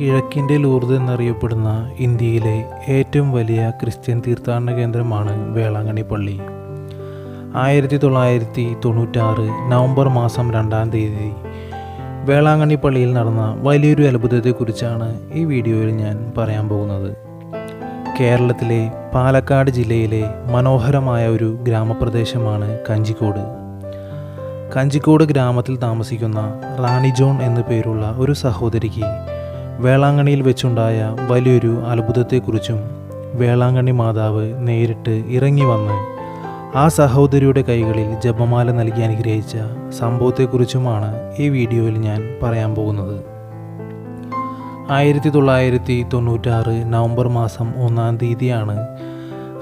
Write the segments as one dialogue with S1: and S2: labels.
S1: കിഴക്കിന്റെ Lourdes എന്നറിയപ്പെടുന്ന ഇന്ത്യയിലെ ഏറ്റവും വലിയ ക്രിസ്ത്യൻ തീർത്ഥാടന കേന്ദ്രമാണ് വേളാങ്കണ്ണി പള്ളി. ആയിരത്തി തൊള്ളായിരത്തി തൊണ്ണൂറ്റാറ് നവംബർ മാസം രണ്ടാം തീയതി വേളാങ്കണ്ണി പള്ളിയിൽ നടന്ന വലിയൊരു അത്ഭുതത്തെക്കുറിച്ചാണ് ഈ വീഡിയോയിൽ ഞാൻ പറയാൻ പോകുന്നത്. കേരളത്തിലെ പാലക്കാട് ജില്ലയിലെ മനോഹരമായ ഒരു ഗ്രാമപ്രദേശമാണ് കഞ്ചിക്കോട്. കഞ്ചിക്കോട് ഗ്രാമത്തിൽ താമസിക്കുന്ന റാണി ജോൺ എന്നു പേരുള്ള ഒരു സഹോദരിക്ക് വേളാങ്കണ്ണിയിൽ വെച്ചുണ്ടായ വലിയൊരു അത്ഭുതത്തെക്കുറിച്ചും വേളാങ്കണ്ണി മാതാവ് നേരിട്ട് ഇറങ്ങി വന്ന് ആ സഹോദരിയുടെ കൈകളിൽ ജപമാല നൽകി അനുഗ്രഹിച്ച സംഭവത്തെക്കുറിച്ചുമാണ് ഈ വീഡിയോയിൽ ഞാൻ പറയാൻ പോകുന്നത്. ആയിരത്തി തൊള്ളായിരത്തി തൊണ്ണൂറ്റാറ് നവംബർ മാസം ഒന്നാം തീയതിയാണ്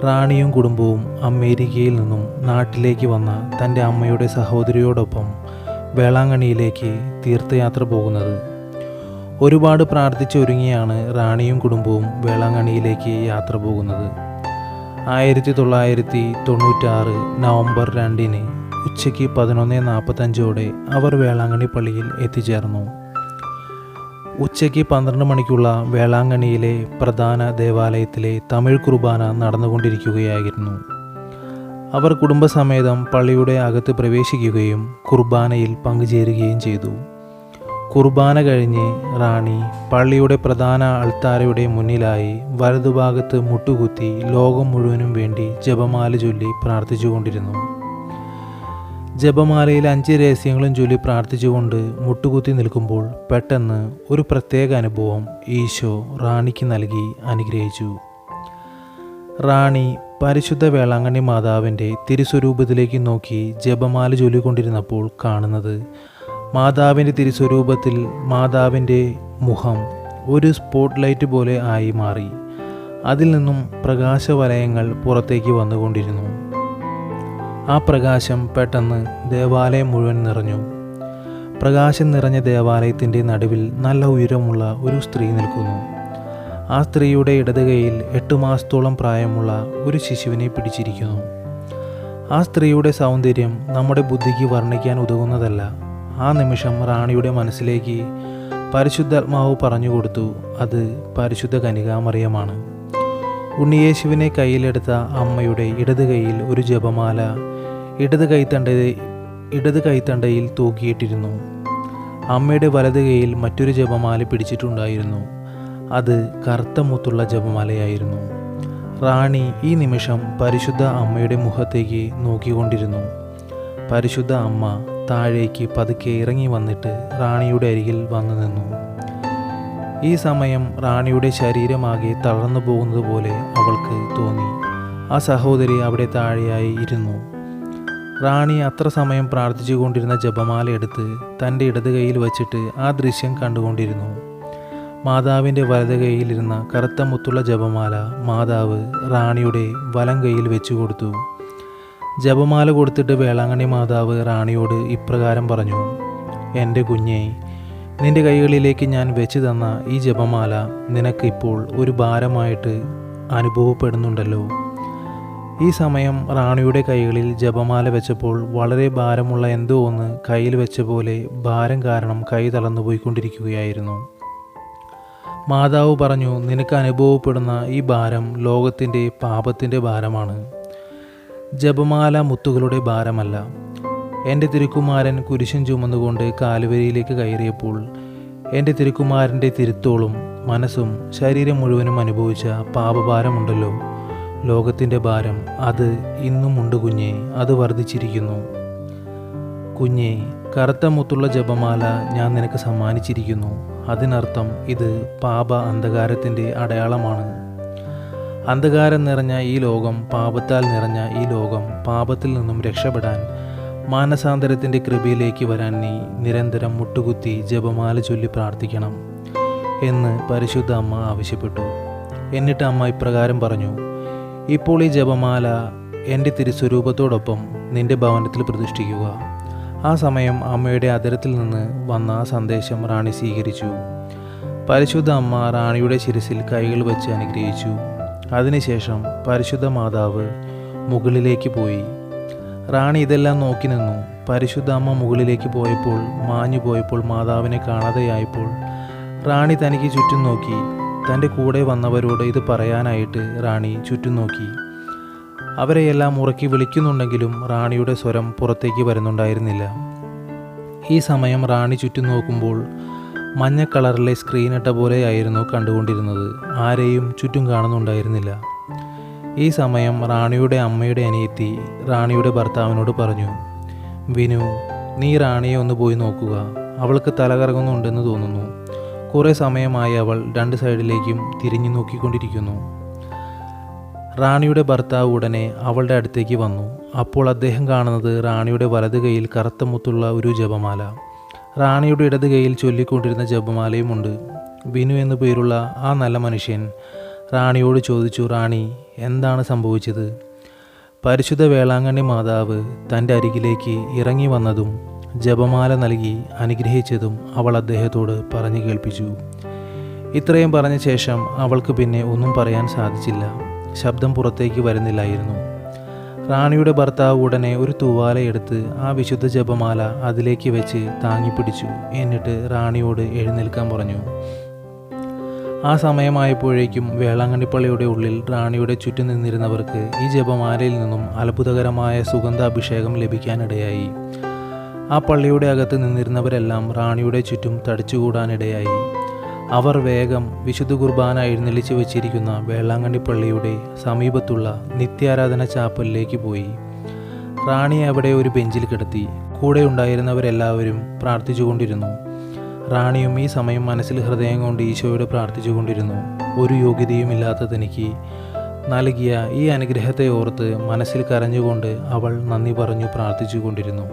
S1: റാണിയും കുടുംബവും അമേരിക്കയിൽ നിന്നും നാട്ടിലേക്ക് വന്ന തന്റെ അമ്മയുടെ സഹോദരിയോടൊപ്പം വേളാങ്കണ്ണിയിലേക്ക് തീർത്ഥയാത്ര പോകുന്നത്. ഒരുപാട് പ്രാർത്ഥിച്ചൊരുങ്ങിയാണ് റാണിയും കുടുംബവും വേളാങ്കണ്ണിയിലേക്ക് യാത്ര പോകുന്നത്. ആയിരത്തി തൊള്ളായിരത്തി തൊണ്ണൂറ്റാറ് നവംബർ രണ്ടിന് ഉച്ചയ്ക്ക് പതിനൊന്ന് നാൽപ്പത്തഞ്ചോടെ അവർ വേളാങ്കണ്ണി പള്ളിയിൽ എത്തിച്ചേർന്നു. ഉച്ചയ്ക്ക് പന്ത്രണ്ട് മണിക്കുള്ള വേളാങ്കണ്ണിയിലെ പ്രധാന ദേവാലയത്തിലെ തമിഴ് കുർബാന നടന്നുകൊണ്ടിരിക്കുകയായിരുന്നു. അവർ കുടുംബസമേതം പള്ളിയുടെ അകത്ത് പ്രവേശിക്കുകയും കുർബാനയിൽ പങ്കുചേരുകയും ചെയ്തു. കുർബാന കഴിഞ്ഞ് റാണി പള്ളിയുടെ പ്രധാന അൾത്താരയുടെ മുന്നിലായി വലതുഭാഗത്ത് മുട്ടുകുത്തി ലോകം മുഴുവനും വേണ്ടി ജപമാല ചൊല്ലി പ്രാർത്ഥിച്ചുകൊണ്ടിരുന്നു. ജപമാലയിൽ അഞ്ച് രഹസ്യങ്ങളും ചൊല്ലി പ്രാർത്ഥിച്ചുകൊണ്ട് മുട്ടുകുത്തി നിൽക്കുമ്പോൾ പെട്ടെന്ന് ഒരു പ്രത്യേക അനുഭവം ഈശോ റാണിക്ക് നൽകി അനുഗ്രഹിച്ചു. റാണി പരിശുദ്ധ വേളാങ്കണ്ണി മാതാവിന്റെ തിരുസ്വരൂപത്തിലേക്ക് നോക്കി ജപമാല ചൊല്ലിക്കൊണ്ടിരുന്നപ്പോൾ കാണുന്നത് മാതാവിന്റെ തിരുസ്വരൂപത്തിൽ മാതാവിന്റെ മുഖം ഒരു സ്പോട്ട് ലൈറ്റ് പോലെ ആയി മാറി. അതിൽ നിന്നും പ്രകാശവലയങ്ങൾ പുറത്തേക്ക് വന്നുകൊണ്ടിരുന്നു. ആ പ്രകാശം പെട്ടെന്ന് ദേവാലയം മുഴുവൻ നിറഞ്ഞു. പ്രകാശം നിറഞ്ഞ ദേവാലയത്തിന്റെ നടുവിൽ നല്ല ഉയരമുള്ള ഒരു സ്ത്രീ നിൽക്കുന്നു. ആ സ്ത്രീയുടെ ഇടത് കൈയിൽ എട്ട് മാസത്തോളം പ്രായമുള്ള ഒരു ശിശുവിനെ പിടിച്ചിരിക്കുന്നു. ആ സ്ത്രീയുടെ സൗന്ദര്യം നമ്മുടെ ബുദ്ധിക്ക് വർണിക്കാൻ ഉതകുന്നതല്ല. ആ നിമിഷം റാണിയുടെ മനസ്സിലേക്ക് പരിശുദ്ധാത്മാവ് പറഞ്ഞു കൊടുത്തു അത് പരിശുദ്ധ കനികാമറിയമാണ്. ഉണ്ണിയേശുവിനെ കയ്യിലെടുത്ത അമ്മയുടെ ഇടത് കൈയിൽ ഒരു ജപമാല ഇടത് കൈത്തണ്ട ഇടത് കൈത്തണ്ടയിൽ തൂക്കിയിട്ടിരുന്നു. അമ്മയുടെ വലത് കൈയിൽ മറ്റൊരു ജപമാല പിടിച്ചിട്ടുണ്ടായിരുന്നു. അത് കറുത്ത മുത്തുള്ള ജപമാലയായിരുന്നു. റാണി ഈ നിമിഷം പരിശുദ്ധ അമ്മയുടെ മുഖത്തേക്ക് നോക്കിക്കൊണ്ടിരുന്നു. പരിശുദ്ധ അമ്മ താഴേക്ക് പതുക്കെ ഇറങ്ങി വന്നിട്ട് റാണിയുടെ അരികിൽ വന്നു നിന്നു. ഈ സമയം റാണിയുടെ ശരീരമാകെ തളർന്നു പോകുന്നത് പോലെ അവൾക്ക് തോന്നി. ആ സഹോദരി അവിടെ താഴെയായി ഇരുന്നു. റാണി അത്ര സമയം പ്രാർത്ഥിച്ചുകൊണ്ടിരുന്ന ജപമാല എടുത്ത് തന്റെ ഇടത് കൈയിൽ വച്ചിട്ട് ആ ദൃശ്യം കണ്ടുകൊണ്ടിരുന്നു. മാതാവിന്റെ വലത് കൈയിലിരുന്ന കറുത്ത മുത്തുള്ള ജപമാല മാതാവ് റാണിയുടെ വലം കൈയിൽ വെച്ചു കൊടുത്തു. ജപമാല കൊടുത്തിട്ട് വേളാങ്കണ്ണി മാതാവ് റാണിയോട് ഇപ്രകാരം പറഞ്ഞു എന്റെ കുഞ്ഞെ നിന്റെ കൈകളിലേക്ക് ഞാൻ വെച്ച് തന്ന ഈ ജപമാല നിനക്കിപ്പോൾ ഒരു ഭാരമായിട്ട് അനുഭവപ്പെടുന്നുണ്ടല്ലോ. ഈ സമയം റാണിയുടെ കൈകളിൽ ജപമാല വെച്ചപ്പോൾ വളരെ ഭാരമുള്ള എന്തോ ഒന്ന് കയ്യിൽ വെച്ച പോലെ ഭാരം കാരണം കൈ തളർന്നു പോയിക്കൊണ്ടിരിക്കുകയായിരുന്നു. മാതാവ് പറഞ്ഞു നിനക്ക് അനുഭവപ്പെടുന്ന ഈ ഭാരം ലോകത്തിന്റെ പാപത്തിന്റെ ഭാരമാണ്. ജപമാല മുത്തുകളുടെ ഭാരമല്ല. എന്റെ തിരുക്കുമാരൻ കുരിശൻ ചുമന്നുകൊണ്ട് കാലുവരിയിലേക്ക് കയറിയപ്പോൾ എന്റെ തിരുക്കുമാരന്റെ തിരുത്തോളും മനസ്സും ശരീരം മുഴുവനും അനുഭവിച്ച പാപഭാരമുണ്ടല്ലോ. ലോകത്തിന്റെ ഭാരം അത് ഇന്നും ഉണ്ട് കുഞ്ഞെ അത് വർദ്ധിച്ചിരിക്കുന്നു. കുഞ്ഞെ കറുത്ത മുത്തുള്ള ജപമാല ഞാൻ നിനക്ക് സമ്മാനിച്ചിരിക്കുന്നു. അതിനർത്ഥം ഇത് പാപ അന്ധകാരത്തിന്റെ അടയാളമാണ്. അന്ധകാരം നിറഞ്ഞ ഈ ലോകം പാപത്താൽ നിറഞ്ഞ ഈ ലോകം പാപത്തിൽ നിന്നും രക്ഷപ്പെടാൻ മാനസാന്തരത്തിന്റെ കൃപയിലേക്ക് വരാൻ നീ നിരന്തരം മുട്ടുകുത്തി ജപമാല ചൊല്ലി പ്രാർത്ഥിക്കണം എന്ന് പരിശുദ്ധ അമ്മ ആവശ്യപ്പെട്ടു. എന്നിട്ട് അമ്മ ഇപ്രകാരം പറഞ്ഞു ഇപ്പോൾ ഈ ജപമാല എന്റെ തിരുസ്വരൂപത്തോടൊപ്പം നിന്റെ ഭവനത്തിൽ പ്രതിഷ്ഠിക്കുക. ആ സമയം അമ്മയുടെ അതിരത്തിൽ നിന്ന് വന്ന ആ സന്ദേശം റാണി സ്വീകരിച്ചു. പരിശുദ്ധ അമ്മ റാണിയുടെ ശിരസിൽ കൈകൾ വെച്ച് അനുഗ്രഹിച്ചു. അതിനുശേഷം പരിശുദ്ധ മാതാവ് മുകളിലേക്ക് പോയി. റാണി ഇതെല്ലാം നോക്കി നിന്നു. പരിശുദ്ധ അമ്മ മുകളിലേക്ക് പോയപ്പോൾ മാഞ്ഞു പോയപ്പോൾ മാതാവിനെ കാണാതെയായപ്പോൾ റാണി തനിക്ക് ചുറ്റും നോക്കി. തന്റെ കൂടെ വന്നവരോട് ഇത് പറയാനായിട്ട് റാണി ചുറ്റും നോക്കി. അവരെയെല്ലാം ഉറക്കി വിളിക്കുന്നുണ്ടെങ്കിലും റാണിയുടെ സ്വരം പുറത്തേക്ക് വരുന്നുണ്ടായിരുന്നില്ല. ഈ സമയം റാണി ചുറ്റും നോക്കുമ്പോൾ മഞ്ഞ കളറിലെ സ്ക്രീനിട്ട പോലെയായിരുന്നു കണ്ടുകൊണ്ടിരുന്നത്. ആരെയും ചുറ്റും കാണുന്നുണ്ടായിരുന്നില്ല. ഈ സമയം റാണിയുടെ അമ്മയുടെ അനിയത്തി റാണിയുടെ ഭർത്താവിനോട് പറഞ്ഞു വിനു നീ റാണിയെ ഒന്ന് പോയി നോക്കുക. അവൾക്ക് തലകറങ്ങുന്നുണ്ടെന്ന് തോന്നുന്നു. കുറേ സമയമായി അവൾ രണ്ട് സൈഡിലേക്കും തിരിഞ്ഞു നോക്കിക്കൊണ്ടിരിക്കുന്നു. റാണിയുടെ ഭർത്താവ് ഉടനെ അവളുടെ അടുത്തേക്ക് വന്നു. അപ്പോൾ അദ്ദേഹം കാണുന്നത് റാണിയുടെ വലത് കൈയിൽ കറുത്ത മുത്തുള്ള ഒരു ജപമാല. റാണിയുടെ ഇടത് കൈയിൽ ചൊല്ലിക്കൊണ്ടിരുന്ന ജപമാലയുമുണ്ട്. ബിനു എന്നു പേരുള്ള ആ നല്ല മനുഷ്യൻ റാണിയോട് ചോദിച്ചു റാണി എന്താണ് സംഭവിച്ചത്? പരിശുദ്ധ വേളാങ്കണ്ണി മാതാവ് തന്റെ അരികിലേക്ക് ഇറങ്ങി വന്നതും ജപമാല നൽകി അനുഗ്രഹിച്ചതും അവൾ അദ്ദേഹത്തോട് പറഞ്ഞു കേൾപ്പിച്ചു. ഇത്രയും പറഞ്ഞ ശേഷം അവൾക്ക് പിന്നെ ഒന്നും പറയാൻ സാധിച്ചില്ല. ശബ്ദം പുറത്തേക്ക് വരുന്നില്ലായിരുന്നു. റാണിയുടെ ഭർത്താവ് ഉടനെ ഒരു തൂവാലയെടുത്ത് ആ വിശുദ്ധ ജപമാല അതിലേക്ക് വെച്ച് താങ്ങിപ്പിടിച്ചു. എന്നിട്ട് റാണിയോട് എഴുന്നേൽക്കാൻ പറഞ്ഞു. ആ സമയമായപ്പോഴേക്കും വേളാങ്കണ്ണിപ്പള്ളിയുടെ ഉള്ളിൽ റാണിയുടെ ചുറ്റും നിന്നിരുന്നവർക്ക് ഈ ജപമാലയിൽ നിന്നും അത്ഭുതകരമായ സുഗന്ധാഭിഷേകം ലഭിക്കാനിടയായി. ആ പള്ളിയുടെ അകത്ത് നിന്നിരുന്നവരെല്ലാം റാണിയുടെ ചുറ്റും തടിച്ചുകൂടാനിടയായി. അവർ വേഗം വിശുദ്ധ കുർബാന എഴുന്നള്ളിച്ച് വച്ചിരിക്കുന്ന വേളാങ്കണ്ണി പള്ളിയുടെ സമീപത്തുള്ള നിത്യാരാധന ചാപ്പലിലേക്ക് പോയി. റാണി അവിടെ ഒരു ബെഞ്ചിൽ കിടത്തി. കൂടെ ഉണ്ടായിരുന്നവരെല്ലാവരും പ്രാർത്ഥിച്ചുകൊണ്ടിരുന്നു. റാണിയും ഈ സമയം മനസ്സിൽ ഹൃദയം കൊണ്ട് ഈശോയോട് പ്രാർത്ഥിച്ചുകൊണ്ടിരുന്നു. ഒരു യോഗ്യതയുമില്ലാത്ത തനിക്ക് നൽകിയ ഈ അനുഗ്രഹത്തെ ഓർത്ത് മനസ്സിൽ കരഞ്ഞുകൊണ്ട് അവൾ നന്ദി പറഞ്ഞു പ്രാർത്ഥിച്ചുകൊണ്ടിരുന്നു.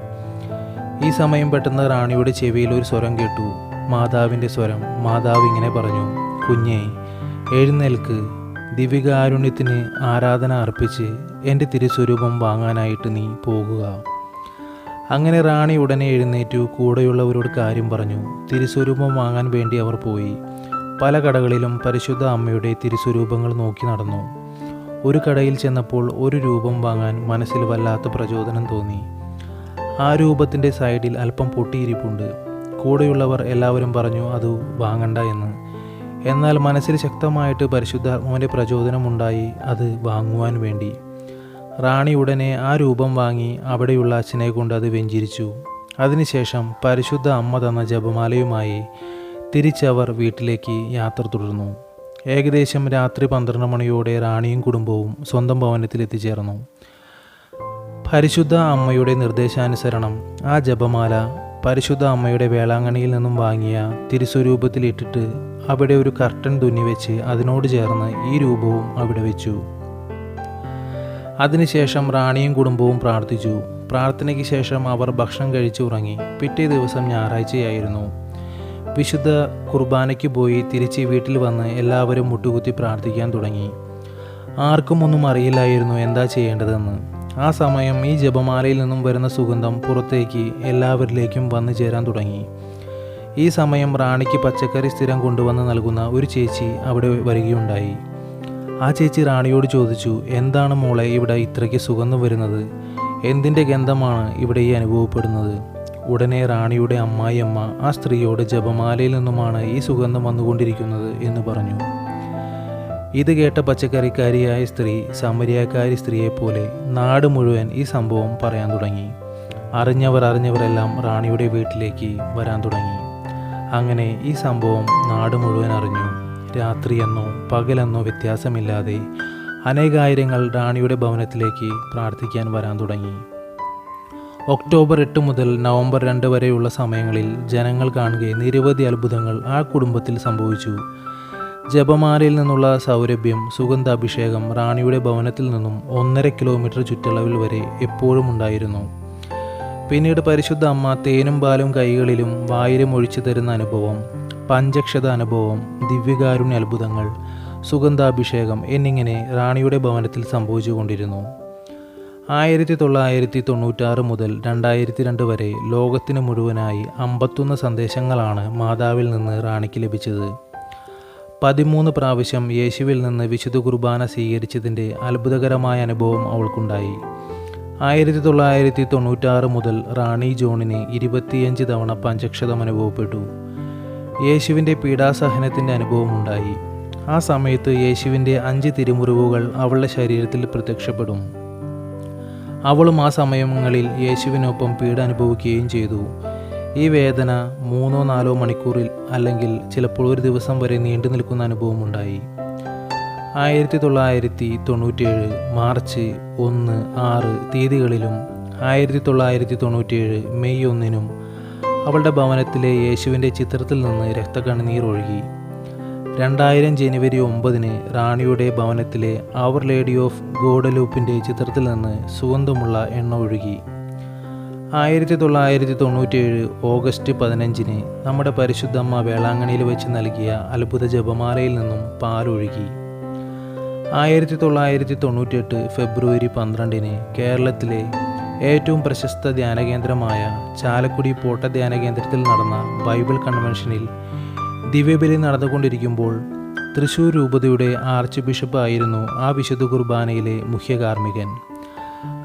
S1: ഈ സമയം പെട്ടെന്ന് റാണിയുടെ ചെവിയിൽ ഒരു സ്വരം കേട്ടു. മാതാവിന്റെ സ്വരം മാതാവ് ഇങ്ങനെ പറഞ്ഞു കുഞ്ഞേ എഴുന്നേൽക്ക്. ദിവ്യകാരുണ്യത്തിന് ആരാധന അർപ്പിച്ച് എന്റെ തിരുസ്വരൂപം വാങ്ങാനായിട്ട് നീ പോകുക. അങ്ങനെ റാണി ഉടനെ എഴുന്നേറ്റു കൂടെയുള്ളവരോട് കാര്യം പറഞ്ഞു. തിരുസ്വരൂപം വാങ്ങാൻ വേണ്ടി അവർ പോയി. പല കടകളിലും പരിശുദ്ധ അമ്മയുടെ തിരുസ്വരൂപങ്ങൾ നോക്കി നടന്നു. ഒരു കടയിൽ ചെന്നപ്പോൾ ഒരു രൂപം വാങ്ങാൻ മനസ്സിൽ വല്ലാത്ത പ്രചോദനം തോന്നി. ആ രൂപത്തിന്റെ സൈഡിൽ അല്പം പൊട്ടിയിരിപ്പുണ്ട്. കൂടെയുള്ളവർ എല്ലാവരും പറഞ്ഞു അത് വാങ്ങണ്ട എന്ന്. എന്നാൽ മനസ്സിൽ ശക്തമായിട്ട് പരിശുദ്ധാത്മാവിന്റെ പ്രചോദനമുണ്ടായി അത് വാങ്ങുവാൻ വേണ്ടി. റാണി ഉടനെ ആ രൂപം വാങ്ങി അവിടെയുള്ള അച്ഛനെ കൊണ്ട് അത് വെഞ്ചിരിച്ചു. അതിനുശേഷം പരിശുദ്ധ അമ്മ തന്ന ജപമാലയുമായി തിരിച്ചവർ വീട്ടിലേക്ക് യാത്ര തുടർന്നു. ഏകദേശം രാത്രി പന്ത്രണ്ട് മണിയോടെ റാണിയും കുടുംബവും സ്വന്തം ഭവനത്തിൽ എത്തിച്ചേർന്നു. പരിശുദ്ധ അമ്മയുടെ നിർദ്ദേശാനുസരണം ആ ജപമാല പരിശുദ്ധ അമ്മയുടെ വേളാങ്കണിയിൽ നിന്നും വാങ്ങിയ തിരുസ്വരൂപത്തിലിട്ടിട്ട് അവിടെ ഒരു കർട്ടൻ തുന്നി വെച്ച് അതിനോട് ചേർന്ന് ഈ രൂപവും അവിടെ വെച്ചു. അതിനുശേഷം റാണിയും കുടുംബവും പ്രാർത്ഥിച്ചു. പ്രാർത്ഥനയ്ക്ക് ശേഷം അവർ ഭക്ഷണം കഴിച്ച് ഉറങ്ങി. പിറ്റേ ദിവസം ഞായറാഴ്ചയായിരുന്നു. വിശുദ്ധ കുർബാനയ്ക്ക് പോയി തിരിച്ച് വീട്ടിൽ വന്ന് എല്ലാവരും മുട്ടുകുത്തി പ്രാർത്ഥിക്കാൻ തുടങ്ങി. ആർക്കും ഒന്നും അറിയില്ലായിരുന്നു എന്താ ചെയ്യേണ്ടതെന്ന്. ആ സമയം ഈ ജപമാലയിൽ നിന്നും വരുന്ന സുഗന്ധം പുറത്തേക്ക് എല്ലാവരിലേക്കും വന്നു ചേരാൻ തുടങ്ങി. ഈ സമയം റാണിക്ക് പച്ചക്കറി സ്ഥിരം കൊണ്ടുവന്ന് നൽകുന്ന ഒരു ചേച്ചി അവിടെ വരികയുണ്ടായി. ആ ചേച്ചി റാണിയോട് ചോദിച്ചു എന്താണ് മോളെ ഇവിടെ ഇത്രയ്ക്ക് സുഗന്ധം വരുന്നത്? എന്തിന്റെ ഗന്ധമാണ് ഇവിടെ ഈ അനുഭവപ്പെടുന്നത്? ഉടനെ റാണിയുടെ അമ്മായിയമ്മ ആ സ്ത്രീയോട് ജപമാലയിൽ നിന്നുമാണ് ഈ സുഗന്ധം വന്നുകൊണ്ടിരിക്കുന്നത് എന്ന് പറഞ്ഞു. ഇത് കേട്ട പച്ചക്കറിക്കാരിയായ സ്ത്രീ സമരിയാക്കാരി സ്ത്രീയെപ്പോലെ നാട് മുഴുവൻ ഈ സംഭവം പറയാൻ തുടങ്ങി. അറിഞ്ഞവർ അറിഞ്ഞവരെല്ലാം റാണിയുടെ വീട്ടിലേക്ക് വരാൻ തുടങ്ങി. അങ്ങനെ ഈ സംഭവം നാട് മുഴുവൻ അറിഞ്ഞു. രാത്രിയെന്നോ പകലെന്നോ വ്യത്യാസമില്ലാതെ അനേകായിരങ്ങൾ റാണിയുടെ ഭവനത്തിലേക്ക് പ്രാർത്ഥിക്കാൻ വരാൻ തുടങ്ങി. ഒക്ടോബർ എട്ട് മുതൽ നവംബർ രണ്ട് വരെയുള്ള സമയങ്ങളിൽ ജനങ്ങൾ കാണുകയും നിരവധി അത്ഭുതങ്ങൾ ആ കുടുംബത്തിൽ സംഭവിച്ചു. ജപമാലയിൽ നിന്നുള്ള സൗരഭ്യം സുഗന്ധാഭിഷേകം റാണിയുടെ ഭവനത്തിൽ നിന്നും ഒന്നര കിലോമീറ്റർ ചുറ്റളവിൽ വരെ എപ്പോഴും ഉണ്ടായിരുന്നു. പിന്നീട് പരിശുദ്ധ അമ്മ തേനും പാലും കൈകളിലും വായിലും ഒഴിച്ചു തരുന്ന അനുഭവം പഞ്ചക്ഷത അനുഭവം ദിവ്യകാരുണ്യ അത്ഭുതങ്ങൾ സുഗന്ധാഭിഷേകം എന്നിങ്ങനെ റാണിയുടെ ഭവനത്തിൽ സംഭവിച്ചുകൊണ്ടിരുന്നു ആയിരത്തി തൊള്ളായിരത്തി തൊണ്ണൂറ്റാറ് മുതൽ രണ്ടായിരത്തി രണ്ട് വരെ ലോകത്തിന് മുഴുവനായി അമ്പത്തൊന്ന് സന്ദേശങ്ങളാണ് മാതാവിൽ നിന്ന് റാണിക്ക് ലഭിച്ചത്. പതിമൂന്ന് പ്രാവശ്യം യേശുവിൽ നിന്ന് വിശുദ്ധ കുർബാന സ്വീകരിച്ചതിന്റെ അത്ഭുതകരമായ അനുഭവം അവൾക്കുണ്ടായി. ആയിരത്തി തൊള്ളായിരത്തി തൊണ്ണൂറ്റാറ് മുതൽ റാണി ജോണിന് ഇരുപത്തിയഞ്ച് തവണ പഞ്ചക്ഷതം അനുഭവപ്പെട്ടു. യേശുവിന്റെ പീഡാസഹനത്തിന്റെ അനുഭവമുണ്ടായി. ആ സമയത്ത് യേശുവിന്റെ അഞ്ച് തിരുമുറിവുകൾ അവളുടെ ശരീരത്തിൽ പ്രത്യക്ഷപ്പെടും. അവളും ആ സമയങ്ങളിൽ യേശുവിനൊപ്പം പീഡ അനുഭവിക്കുകയും ചെയ്തു. ഈ വേദന മൂന്നോ നാലോ മണിക്കൂറിൽ അല്ലെങ്കിൽ ചിലപ്പോൾ ഒരു ദിവസം വരെ നീണ്ടു നിൽക്കുന്ന അനുഭവമുണ്ടായി. ആയിരത്തി തൊള്ളായിരത്തി തൊണ്ണൂറ്റിയേഴ് മാർച്ച് ഒന്ന് ആറ് തീയതികളിലും ആയിരത്തി തൊള്ളായിരത്തി തൊണ്ണൂറ്റിയേഴ് മെയ് ഒന്നിനും അവളുടെ ഭവനത്തിലെ യേശുവിന്റെ ചിത്രത്തിൽ നിന്ന് രക്തകണ്ണീർ ഒഴുകി. രണ്ടായിരം ജനുവരി ഒമ്പതിന് റാണിയുടെ ഭവനത്തിലെ അവർ ലേഡി ഓഫ് ഗോഡലൂപ്പിന്റെ ചിത്രത്തിൽ നിന്ന് സുഗന്ധമുള്ള എണ്ണ ഒഴുകി. ആയിരത്തി തൊള്ളായിരത്തി തൊണ്ണൂറ്റിയേഴ് ഓഗസ്റ്റ് പതിനഞ്ചിന് നമ്മുടെ പരിശുദ്ധമ്മ വേളാങ്കണ്ണിയിൽ വെച്ച് നൽകിയ അത്ഭുത ജപമാലയിൽ നിന്നും പാലൊഴുകി. ആയിരത്തി തൊള്ളായിരത്തി തൊണ്ണൂറ്റിയെട്ട് ഫെബ്രുവരി പന്ത്രണ്ടിന് കേരളത്തിലെ ഏറ്റവും പ്രശസ്ത ധ്യാനകേന്ദ്രമായ ചാലക്കുടി പോട്ട ധ്യാനകേന്ദ്രത്തിൽ നടന്ന ബൈബിൾ കൺവെൻഷനിൽ ദിവ്യബലി നടന്നുകൊണ്ടിരിക്കുമ്പോൾ തൃശൂർ രൂപതയുടെ ആർച്ച് ബിഷപ്പ് ആയിരുന്നു ആ വിശുദ്ധ കുർബാനയിലെ മുഖ്യ കാർമ്മികൻ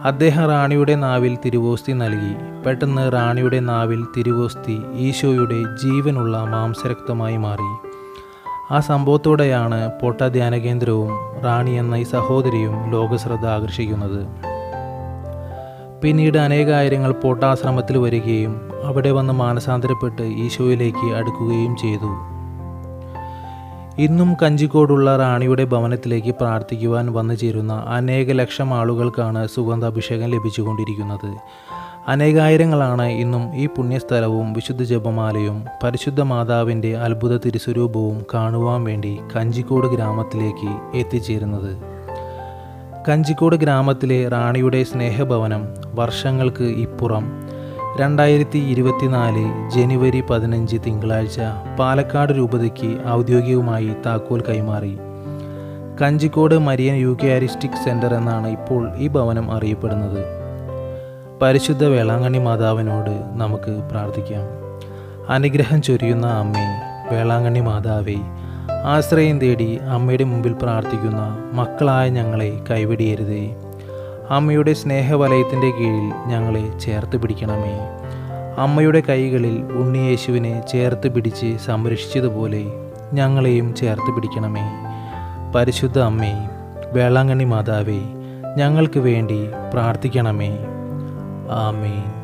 S1: അദ്ദേഹം റാണിയുടെ നാവിൽ തിരുവോസ്തി നൽകി. പെട്ടെന്ന് റാണിയുടെ നാവിൽ തിരുവോസ്തി ഈശോയുടെ ജീവനുള്ള മാംസരക്തമായി മാറി. ആ സംഭവത്തോടെയാണ് പോട്ട ധ്യാനകേന്ദ്രവും റാണി എന്ന ഈ സഹോദരിയും ലോകശ്രദ്ധ ആകർഷിക്കുന്നത്. പിന്നീട് അനേകായിരങ്ങൾ പോട്ടാശ്രമത്തിൽ വരികയും അവിടെ വന്ന് മാനസാന്തരപ്പെട്ട് ഈശോയിലേക്ക് അടുക്കുകയും ചെയ്തു. ഇന്നും കഞ്ചിക്കോടുള്ള റാണിയുടെ ഭവനത്തിലേക്ക് പ്രാർത്ഥിക്കുവാൻ വന്നു ചേരുന്ന അനേക ലക്ഷം ആളുകൾക്കാണ് സുഗന്ധാഭിഷേകം ലഭിച്ചുകൊണ്ടിരിക്കുന്നത്. അനേകായിരങ്ങളാണ് ഇന്നും ഈ പുണ്യസ്ഥലവും വിശുദ്ധ ജപമാലയും പരിശുദ്ധ മാതാവിന്റെ അത്ഭുത തിരുസ്വരൂപവും കാണുവാൻ വേണ്ടി കഞ്ചിക്കോട് ഗ്രാമത്തിലേക്ക് എത്തിച്ചേരുന്നത്. കഞ്ചിക്കോട് ഗ്രാമത്തിലെ റാണിയുടെ സ്നേഹഭവനം വർഷങ്ങൾക്ക് ഇപ്പുറം രണ്ടായിരത്തി ഇരുപത്തിനാല് ജനുവരി പതിനഞ്ച് തിങ്കളാഴ്ച പാലക്കാട് രൂപതയ്ക്ക് ഔദ്യോഗികമായി താക്കോൽ കൈമാറി. കഞ്ചിക്കോട് മരിയൻ യൂക്കാരിസ്റ്റിക് സെന്റർ എന്നാണ് ഇപ്പോൾ ഈ ഭവനം അറിയപ്പെടുന്നത്. പരിശുദ്ധ വേളാങ്കണ്ണി മാതാവിനോട് നമുക്ക് പ്രാർത്ഥിക്കാം. അനുഗ്രഹം ചൊരിയുന്ന അമ്മേ വേളാങ്കണ്ണി മാതാവേ ആശ്രയം തേടി അമ്മയുടെ മുമ്പിൽ പ്രാർത്ഥിക്കുന്ന മക്കളായ ഞങ്ങളെ കൈവിടിയരുതേ. അമ്മയുടെ സ്നേഹവലയത്തിന്റെ കീഴിൽ ഞങ്ങളെ ചേർത്ത് പിടിക്കണമേ. അമ്മയുടെ കൈകളിൽ ഉണ്ണിയേശുവിനെ ചേർത്ത് പിടിച്ച് സംരക്ഷിച്ചതുപോലെ ഞങ്ങളെയും ചേർത്ത് പിടിക്കണമേ. പരിശുദ്ധ അമ്മേ വേളാങ്കണ്ണി മാതാവേ ഞങ്ങൾക്ക് വേണ്ടി പ്രാർത്ഥിക്കണമേ. ആമേൻ.